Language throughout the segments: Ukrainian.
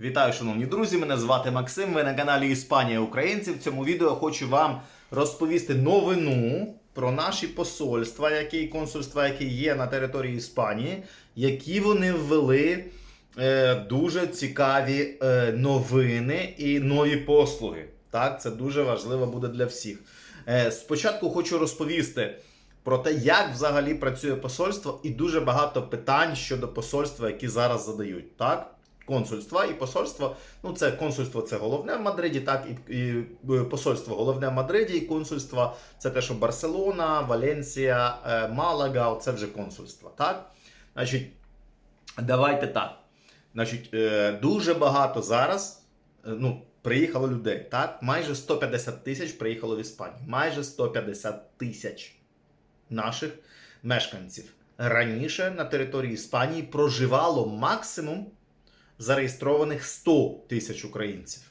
Вітаю, шановні друзі! Мене звати Максим. Ви на каналі Іспанія Українці. В цьому відео хочу вам розповісти новину про наші посольства, які консульства, які є на території Іспанії, які вони ввели е, дуже цікаві е, новини і нові послуги. Так, це дуже важливо буде для всіх. Е, спочатку хочу розповісти про те, як взагалі працює посольство, і дуже багато питань щодо посольства, які зараз задають. Так? Консульства і посольство. Ну, це консульство це головне в Мадриді, так, і, і е, посольство головне в Мадриді, і консульство це те, що Барселона, Валенсія, е, Малага, це вже консульство. Так? Значить, давайте так. Значить, е, дуже багато зараз. Ну, приїхало людей, так? Майже 150 тисяч приїхало в Іспанію. Майже 150 тисяч наших мешканців. Раніше на території Іспанії проживало максимум зареєстрованих 100 тисяч українців.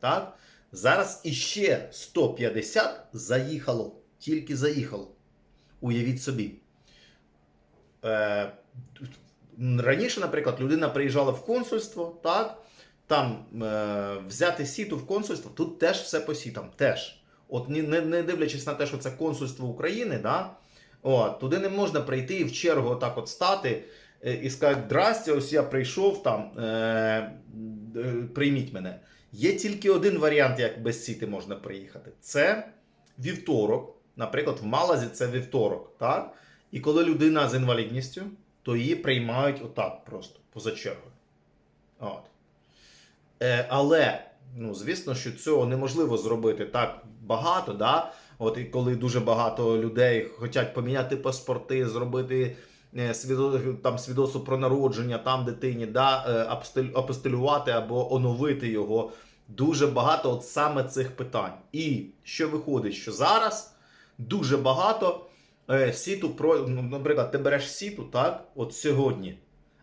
Так? Зараз іще 150 заїхало. Тільки заїхало. Уявіть собі. Е, раніше, наприклад, людина приїжджала в консульство, так? Там е, взяти сіту в консульство, тут теж все по сітам. Теж. От не, не, дивлячись на те, що це консульство України, да? От, туди не можна прийти і в чергу отак от стати і сказати: Здрасте, ось я прийшов там, е, е, прийміть мене. Є тільки один варіант, як без сіти можна приїхати. Це вівторок. Наприклад, в Малазі це вівторок. Так? І коли людина з інвалідністю, то її приймають отак просто, поза чергою. От. Е, але, ну, звісно, що цього неможливо зробити так багато. Да? От і коли дуже багато людей хочуть поміняти паспорти, зробити е, там, свідоцтво про народження там дитині, да, е, апостилювати або оновити його. Дуже багато от саме цих питань. І що виходить, що зараз дуже багато е, сіту про, ну, наприклад, ти береш сіту, так, от сьогодні,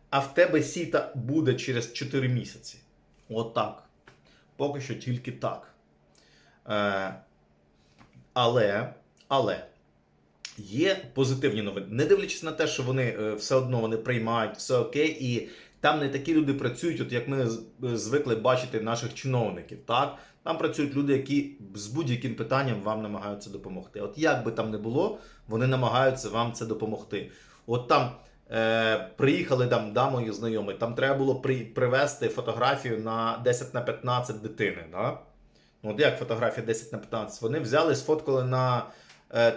а в тебе сіта буде через 4 місяці. От так. Поки що тільки так. Е, але, але є позитивні новини. Не дивлячись на те, що вони е, все одно вони приймають, все окей, і там не такі люди працюють, от як ми звикли бачити наших чиновників. Так? Там працюють люди, які з будь-яким питанням вам намагаються допомогти. От як би там не було, вони намагаються вам це допомогти. От там е, приїхали там, да, мої знайомі, там треба було при, привезти фотографію на 10 на 15 дитини. Да? От як фотографія 10 на 15? Вони взяли, сфоткали на е,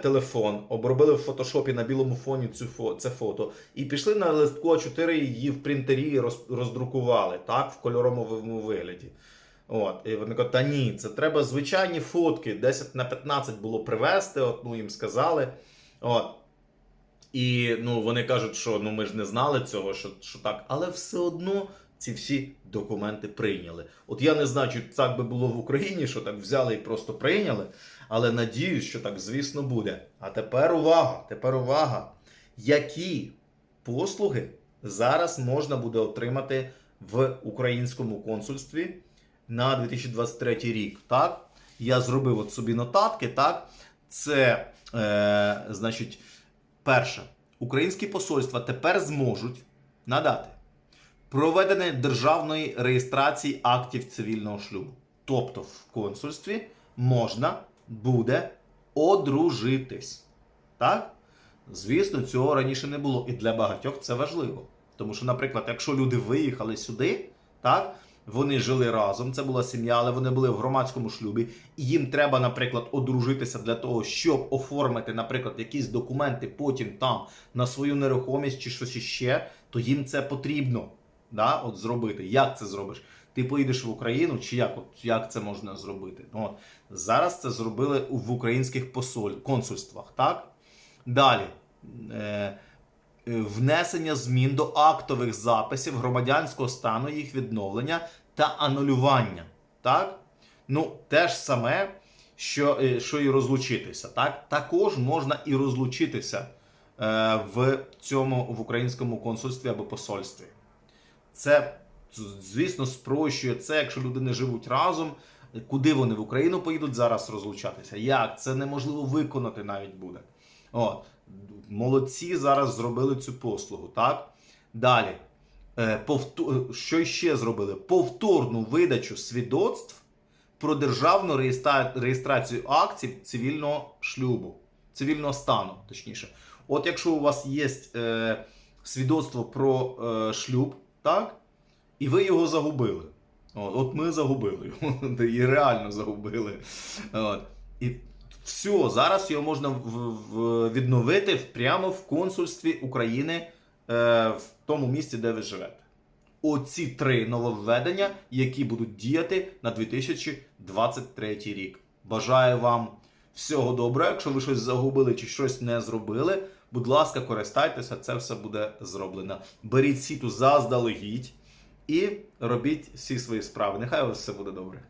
телефон, обробили в фотошопі на білому фоні цю фо, це фото, і пішли на листку А4 її в принтері роз, роздрукували, так, в кольоровому вигляді. От, і вони кажуть, та ні, це треба звичайні фотки, 10 на 15 було привезти, от, ну, їм сказали. От. І ну, вони кажуть, що ну, ми ж не знали цього, що, що так, але все одно ці всі документи прийняли. От я не знаю, чи так би було в Україні, що так взяли і просто прийняли, але надіюсь, що так, звісно, буде. А тепер увага! Тепер увага! Які послуги зараз можна буде отримати в українському консульстві на 2023 рік? Так? Я зробив от собі нотатки, так? Це, е, значить, перше, українські посольства тепер зможуть надати проведення державної реєстрації актів цивільного шлюбу. Тобто в консульстві можна буде одружитись. Так? Звісно, цього раніше не було. І для багатьох це важливо. Тому що, наприклад, якщо люди виїхали сюди, так, вони жили разом, це була сім'я, але вони були в громадському шлюбі, і їм треба, наприклад, одружитися для того, щоб оформити, наприклад, якісь документи потім там на свою нерухомість чи щось іще, то їм це потрібно да, от зробити. Як це зробиш? Ти поїдеш в Україну, чи як, от, як це можна зробити? Ну, от, зараз це зробили в українських посоль, консульствах, так? Далі. Е, е, внесення змін до актових записів громадянського стану, їх відновлення та анулювання. Так? Ну, те ж саме, що, е, що і розлучитися. Так? Також можна і розлучитися е, в цьому в українському консульстві або посольстві. Це, звісно, спрощує це, якщо люди не живуть разом. Куди вони в Україну поїдуть зараз розлучатися? Як? Це неможливо виконати навіть буде. От. Молодці зараз зробили цю послугу, так? Далі. Е, Що ще зробили? Повторну видачу свідоцтв про державну реєстра- реєстрацію актів цивільного шлюбу, цивільного стану, точніше. От якщо у вас є е, свідоцтво про е, шлюб, так? І ви його загубили. От, от ми загубили його. І реально загубили. От. І все, зараз його можна в- в- відновити прямо в консульстві України е, в тому місці, де ви живете. Оці три нововведення, які будуть діяти на 2023 рік. Бажаю вам всього доброго. Якщо ви щось загубили чи щось не зробили, будь ласка, користайтеся, це все буде зроблено. Беріть сіту заздалегідь і робіть всі свої справи. Нехай у вас все буде добре.